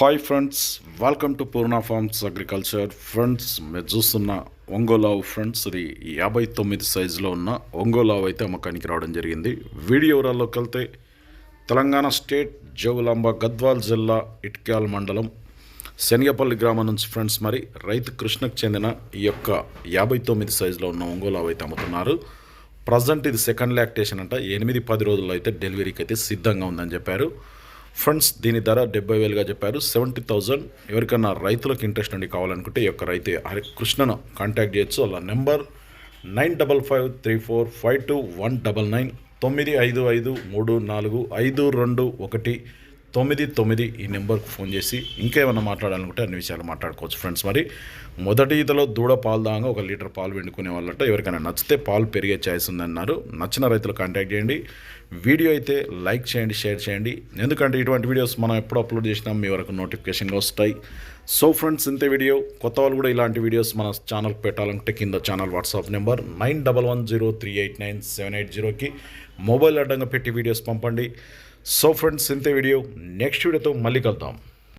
Hi friends welcome to Purna farms agriculture friends మీరు చూస్తున్న ఒంగోలావు friends ఇది యాభై తొమ్మిది సైజులో ఉన్న ఒంగోలావు అయితే అమ్మకానికి రావడం జరిగింది. వీడియో వివరాల్లోకి వెళ్తే తెలంగాణ స్టేట్ జోగులాంబ గద్వాల్ జిల్లా ఇట్క్యాల్ మండలం శనగపల్లి గ్రామం నుంచి ఫ్రెండ్స్ మరి రైతు కృష్ణకు చెందిన ఈ యొక్క యాభై తొమ్మిది సైజులో ఉన్న ఒంగోలావు అయితే అమ్ముతున్నారు. ప్రజెంట్ ఇది సెకండ్ లాక్టేషన్ అంట. ఎనిమిది పది రోజుల్లో అయితే డెలివరీకి అయితే సిద్ధంగా ఉందని చెప్పారు. ఫ్రెండ్స్ దీని ధర డెబ్బై వేలుగా చెప్పారు. సెవెంటీ థౌజండ్ ఎవరికైనా రైతులకు ఇంట్రెస్ట్ అండి కావాలనుకుంటే ఈ యొక్క రైతు హరి కృష్ణను కాంటాక్ట్ చేయొచ్చు. వాళ్ళ number nine double five three four five two one double nine తొమ్మిది ఐదు ఐదు మూడు నాలుగు ఐదు రెండు ఒకటి తొమ్మిది తొమ్మిది ఈ నెంబర్కి ఫోన్ చేసి ఇంకేమైనా మాట్లాడాలనుకుంటే అన్ని విషయాలు మాట్లాడుకోవచ్చు. ఫ్రెండ్స్ మరి మొదటి ఈతలో దూడ పాలు దాగా ఒక లీటర్ పాలు వెండుకునే వాళ్ళట ఎవరికైనా నచ్చితే పాలు పెరిగే ఛాయిస్ ఉందన్నారు. నచ్చిన రైతులు కాంటాక్ట్ చేయండి. వీడియో అయితే లైక్ చేయండి షేర్ చేయండి. ఎందుకంటే ఇటువంటి వీడియోస్ మనం ఎప్పుడు అప్లోడ్ చేసినా మీ వరకు నోటిఫికేషన్గా వస్తాయి. సో ఫ్రెండ్స్ ఇంతే వీడియో. కొత్త వాళ్ళు కూడా ఇలాంటి వీడియోస్ మన ఛానల్కి పెట్టాలంటే కింద channel WhatsApp number nine double one zero three eight nine seven eight జీరోకి మొబైల్ అడ్డంగా పెట్టి వీడియోస్ పంపండి. సో ఫ్రెండ్స్ ఇంతే వీడియో. నెక్స్ట్ వీడియోతో మళ్ళీ కలుద్దాం.